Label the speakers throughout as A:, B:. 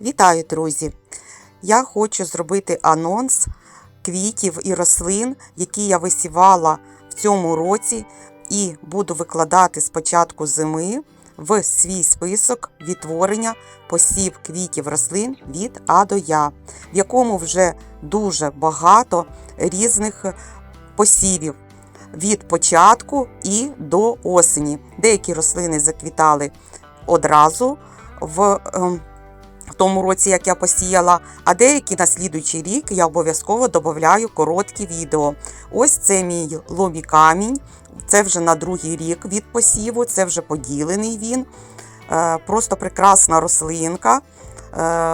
A: Вітаю, друзі! Я хочу зробити анонс квітів і рослин, які я висівала в цьому році, і буду викладати з початку зими в свій список відтворення посів квітів рослин від А до Я, в якому вже дуже багато різних посівів від початку і до осені. Деякі рослини заквітали одразу в ем, в тому році, як я посіяла, а деякі на слідуючий рік я обов'язково додаю короткі відео. Ось це мій ломі камінь, це вже на другий рік від посіву, це вже поділений він. Е, Просто прекрасна рослинка. Е,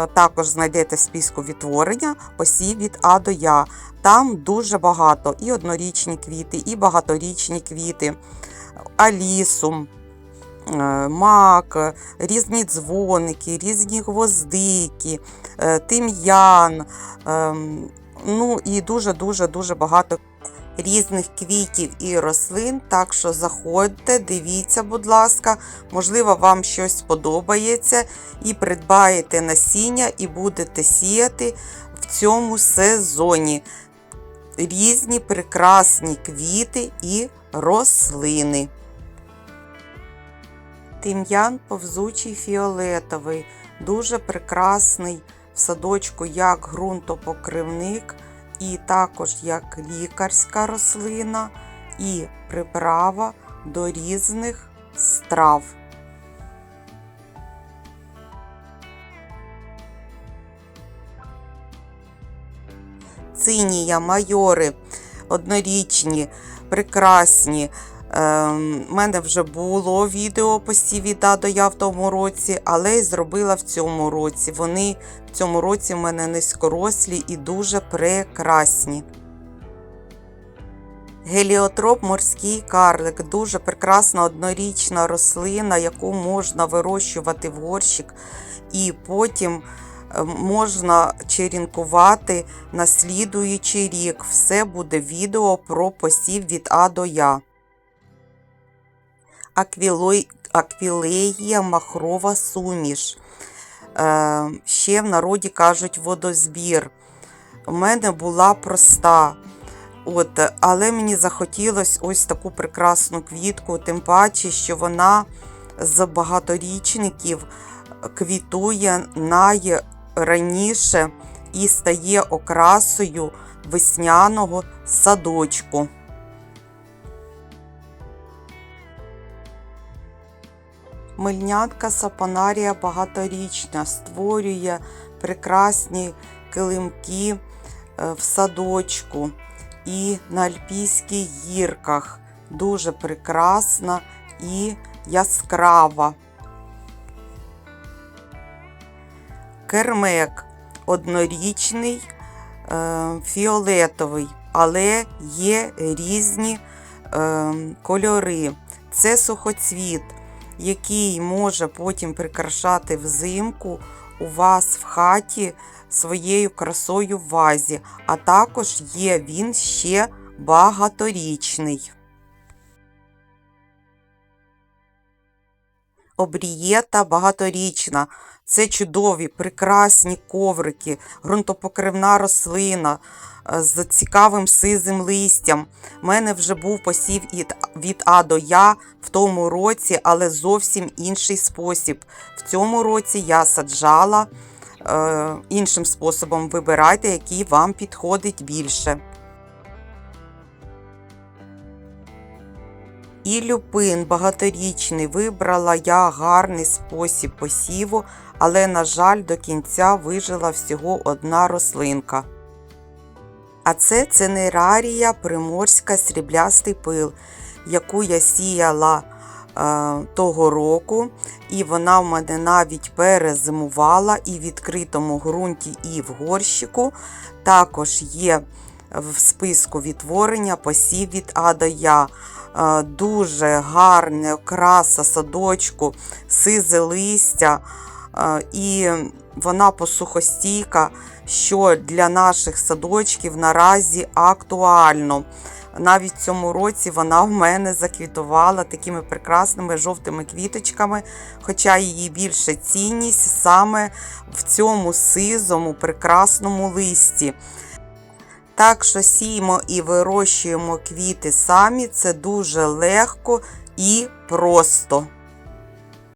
A: Також знайдете в списку відтворення посів від А до Я. Там дуже багато і однорічні квіти, і багаторічні квіти, алісум мак, різні дзвоники, різні гвоздики, е, тим'ян, ем, ну і дуже-дуже дуже багато різних квітів і рослин. Так що заходьте, дивіться, будь ласка, можливо, вам щось сподобається і придбаєте насіння і будете сіяти в цьому сезоні різні прекрасні квіти і рослини. Тим'ян повзучий фіолетовий, дуже прекрасний в садочку як ґрунтопокривник, і також як лікарська рослина, і приправа до різних страв. Цинія, майори, однорічні, прекрасні. У мене вже було відео посіві до я в тому році, але й зробила в цьому році. Вони в цьому році в мене низькорослі і дуже прекрасні. Геліотроп морський карлик дуже прекрасна однорічна рослина, яку можна вирощувати в горщик, і потім е, можна черінкувати на слідуючий рік. Все буде відео про посів від А до Я. Аквілеїя махрова суміш. Е, ще в народі кажуть водозбір. У мене була проста. От, але мені захотілося ось таку прекрасну квітку, тим паче, що вона з багаторічників квітує найраніше і стає окрасою весняного садочку. Мильнятка сапонарія багаторічна, створює прекрасні килимки е, в садочку і на Альпійських гірках. Дуже прекрасна і яскрава. Кермек однорічний, е, фіолетовий, але є різні е, кольори. Це сухоцвіт, який може потім прикрашати взимку у вас в хаті своєю красою в вазі, а також є він ще багаторічний. Обрієта багаторічна. Це чудові, прекрасні коврики, ґрунтопокривна рослина е, з цікавим сизим листям. У мене вже був посів від, А до Я в тому році, але зовсім інший спосіб. В цьому році я саджала е, іншим способом. Вибирайте, який вам підходить більше. І люпин багаторічний вибрала я гарний спосіб посіву, але, на жаль, до кінця вижила всього одна рослинка. А це цинерарія приморська сріблястий пил, яку я сіяла е, того року, і вона в мене навіть перезимувала і в відкритому ґрунті, і в горщику. Також є в списку відтворення посів від А Я. Е, Дуже гарна окраса садочку, сизе листя, е, і вона посухостійка, що для наших садочків наразі актуально. Навіть в цьому році вона в мене заквітувала такими прекрасними жовтими квіточками, хоча її більша цінність саме в цьому сизому прекрасному листі. Так що сіємо і вирощуємо квіти самі, це дуже легко і просто.